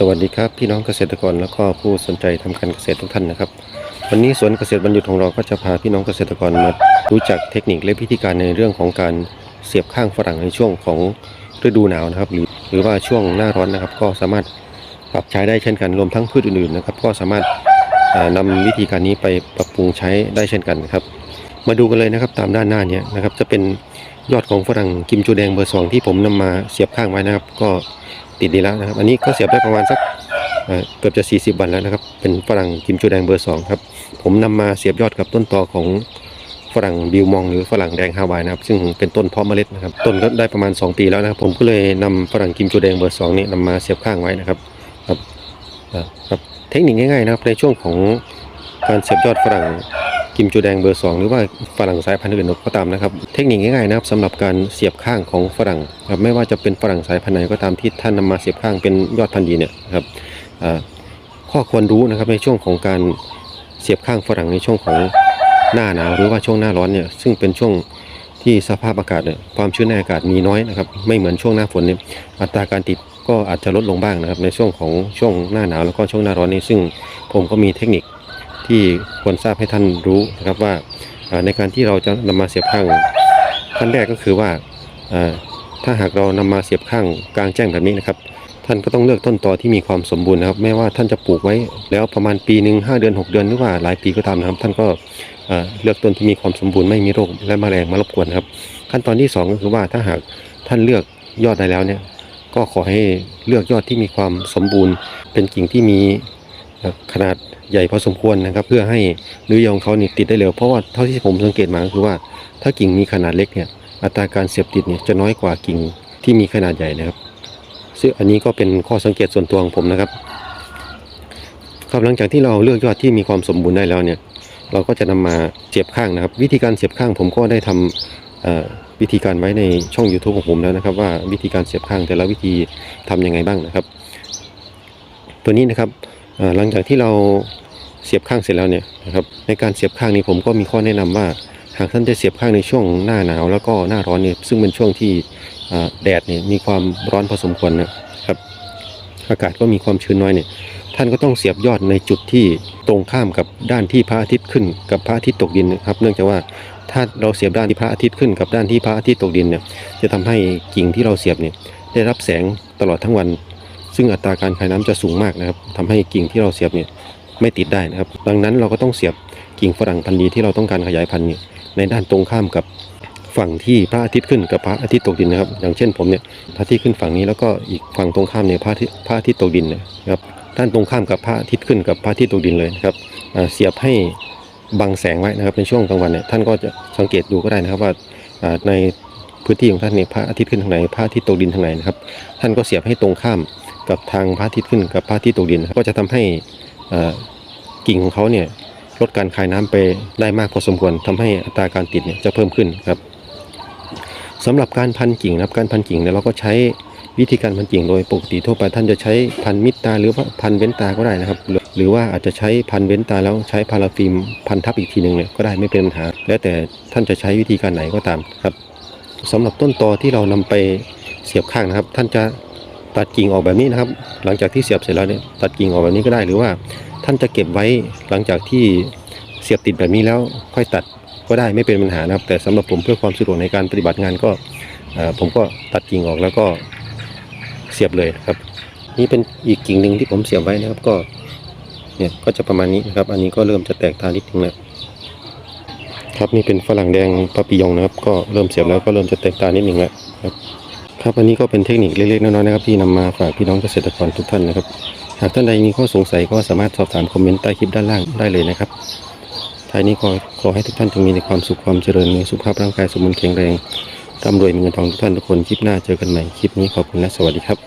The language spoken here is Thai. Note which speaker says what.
Speaker 1: สวัสดีครับพี่น้องเกษตรกรแล้วก็ผู้สนใจทำการเกษตรทุกท่านนะครับ วันนี้สวนเกษตรบรรยุทธ์ของเราก็จะพาพี่น้องเกษตรกรมารู้จักเทคนิคและวิธีการในเรื่องของการเสียบข้างฝรั่งในช่วงของฤดูหนาวนะครับ หรือหรือว่าช่วงหน้าร้อนนะครับ ก็สามารถปรับใช้ได้เช่นกันรวมทั้งพืชอื่นๆนะครับ ก็สามารถอ่านำวิธีการนี้ไปปรับปรุงใช้ได้เช่นกันครับ มาดูกันเลยนะครับตามด้านหน้านี้นะครับจะเป็นยอดของฝรั่งกิมจูแดงเบอร์สองที่ผมนำมาเสียบข้างไว้นะครับ ก็ ติดดีแล้วนะครับ อันนี้ก็เสียบได้ประมาณสักเกือบจะ 40 วันแล้วนะครับ เป็นฝรั่งกิมจูแดงเบอร์สองครับ ผมนำมาเสียบยอดกับต้นตอของฝรั่งบิวมองหรือฝรั่งแดงฮาวายนะครับ ซึ่งเป็นต้นเพาะเมล็ดนะครับ ต้นก็ได้ประมาณ 2 ปีแล้วนะครับ ผมก็เลยนำฝรั่งกิมจูแดงเบอร์สองนี้นำมาเสียบข้างไว้นะครับครับครับ เทคนิคง่ายๆนะครับในช่วงของการเสียบยอดฝรั่ง กิมจูแดงเบอร์สองหรือว่าฝรั่งสายพันธุ์อื่นก็ตามนะครับ เทคนิคง่ายๆนะครับสำหรับการเสียบข้างของฝรั่งครับไม่ว่าจะเป็นฝรั่งสายพันธุ์ไหนก็ตามที่ท่านนำมาเสียบข้างเป็นยอดพันธุ์ดีเนี่ยครับข้อควรรู้นะครับในช่วงของการเสียบข้างฝรั่งในช่วงของหน้าหนาวหรือว่าช่วงหน้าร้อนเนี่ยซึ่งเป็นช่วงที่สภาพอากาศเนี่ยความชื้นในอากาศมีน้อยนะครับไม่เหมือนช่วงหน้าฝนเนี่ยอัตราการติดก็อาจจะลดลงบ้างนะครับในช่วงของช่วงหน้าหนาวแล้วก็ช่วงหน้าร้อนนี้ซึ่งผมก็มีเทคนิค ที่ควรทราบให้ท่านรู้นะครับว่าในการที่เราจะนำมาเสียบข้างขั้นแรกก็คือว่าถ้าหากเรานำมาเสียบข้างกลางแจ้งแบบนี้นะครับ ท่านก็ต้องเลือกต้นตอที่มีความสมบูรณ์นะครับไม่ว่าท่านจะปลูกไว้แล้วประมาณปีหนึ่งห้าเดือน 6 เดือนหรือว่าหลายปีก็ตามนะครับ ท่านก็เลือกต้นที่มีความสมบูรณ์ไม่มีโรคและแมลงมารบกวนนครับ ขั้นตอนที่สองก็คือว่าถ้าหากท่านเลือกยอดได้แล้วเนี่ยก็ขอให้เลือกยอดที่มีความสมบูรณ์ เป็นกิ่งที่มี ขนาดใหญ่พอสมควรนะครับ เพื่อให้เนื้อยองเขานี่ติดได้เร็วเพราะว่าเท่าที่ผมสังเกตมาก็คือว่า ถ้ากิ่งมีขนาดเล็กเนี่ยอัตราการเสียบติดเนี่ยจะน้อยกว่ากิ่งที่มีขนาดใหญ่นะครับ ซึ่งอันนี้ก็เป็นข้อสังเกตส่วนตัวของผมนะครับครับหลังจากที่เราเลือกยอดที่มีความสมบูรณ์ได้แล้วเนี่ย เราก็จะนำมาเสียบข้างนะครับ วิธีการเสียบข้างผมก็ได้ทำเอ่อวิธีการไว้ในช่อง YouTube ของผมแล้วนะครับ ว่าวิธีการเสียบข้างแต่ละวิธีทำยังไงบ้างนะครับ ตัวนี้นะครับ หลังจากที่เราเสียบข้างเสร็จแล้วเนี่ยนะครับในการเสียบข้างนี้ผมก็มีข้อแนะนำว่า หากท่านจะเสียบข้างในช่วงหน้าหนาว แล้วก็หน้าร้อนเนี่ยซึ่งเป็นช่วงที่แดดเนี่ยมีความร้อนพอสมควรนะครับอากาศก็มีความชื้นน้อยเนี่ยท่านก็ต้องเสียบยอดในจุดที่ตรงข้ามกับด้านที่พระอาทิตย์ขึ้น กับพระอาทิตย์ตกดินนะครับ เนื่องจากว่าถ้าเราเสียบด้านที่พระอาทิตย์ขึ้น กับด้านที่พระอาทิตย์ตกดินเนี่ยจะทำให้กิ่งที่เราเสียบเนี่ยได้รับแสงตลอดทั้งวัน ซึ่งอัตราการคายน้ำจะสูงมากนะครับทำให้กิ่งที่เราเสียบเนี่ยไม่ติดได้นะครับ ดังนั้นเราก็ต้องเสียบกิ่งฝรั่งพันธุ์ดีที่เราต้องการขยายพันธุ์เนี่ยในด้านตรงข้ามกับฝั่งที่พระอาทิตย์ขึ้นกับพระอาทิตย์ตกดินนะครับ อย่างเช่นผมเนี่ยพระอาทิตย์ขึ้นฝั่งนี้แล้วก็อีกฝั่งตรงข้ามเนี่ยพระอาทิตย์พระอาทิตย์ตกดินนะครับด้านตรงข้ามกับพระอาทิตย์ขึ้นกับพระอาทิตย์ตกดินเลยนะครับเสียบให้บังแสงไว้นะครับในช่วงกลางวันเนี่ยท่านก็จะสังเกตดูก็ได้นะครับว่าอ่าในพื้นที่ของท่านเนี่ยพระอาทิตย์ขึ้นทางไหนพระอาทิตย์ตกดินทางไหนนะครับท่านก็เสียบให้ตรงข้าม กับทางพระอาทิตย์ขึ้นกับพระอาทิตย์ตกดินครับก็จะทำให้กิ่งของเขาเนี่ยลดการคายน้ำไปได้มากพอสมควรทำให้อัตราการติดเนี่ยจะเพิ่มขึ้นครับสำหรับการพันกิ่งนะครับการพันกิ่งเนี่ยเราก็ใช้วิธีการพันกิ่งโดยปกติทั่วไปท่านจะใช้พันมิดตาหรือพันเว้นตาก็ได้นะครับ หรือว่าอาจจะใช้พันเว้นตาแล้วใช้พาราฟิล์มพันทับอีกทีหนึ่งเนี่ยก็ได้ไม่เป็นปัญหา แล้วแต่ท่านจะใช้วิธีการไหนก็ตามครับสำหรับต้นตอที่เรานำไปเสียบข้างนะครับ ท่านจะ ตัดกิ่งออกแบบนี้นะครับ หลังจากที่เสียบเสร็จแล้วเนี่ยตัดกิ่งออกแบบนี้ก็ได้หรือว่าท่านจะเก็บไว้หลังจากที่เสียบติดแบบนี้แล้วค่อยตัดก็ได้ไม่เป็นปัญหานะครับ แต่สำหรับผมเพื่อความสะดวกในการปฏิบัติงานก็ผมก็ตัดกิ่งออกแล้วก็เสียบเลยครับ นี่เป็นอีกกิ่งหนึ่งที่ผมเสียบไว้นะครับก็เนี่ยก็จะประมาณนี้นะครับ อันนี้ก็เริ่มจะแตกตานิดนึงแล้วครับนี่เป็นฝรั่งแดงปาปิยองนะครับ ก็เริ่มเสียบแล้วก็เริ่มจะแตกตานิดนึงแล้วครับ ครับอันนี้ก็เป็นเทคนิคเล็กๆน้อยๆนะครับที่นำมาฝากพี่น้องเกษตรกรทุกท่านนะครับ หากท่านใดมีข้อสงสัยก็สามารถสอบถามคอมเมนต์ใต้คลิปด้านล่างได้เลยนะครับท้ายนี้ขอขอให้ทุกท่านจงมีในความสุขความเจริญมีสุขภาพร่างกายสมบูรณ์แข็งแรงร่ำรวยมีเงินทองทุกท่านทุกคนคลิปหน้าเจอกันใหม่คลิปนี้ขอบคุณและสวัสดีครับ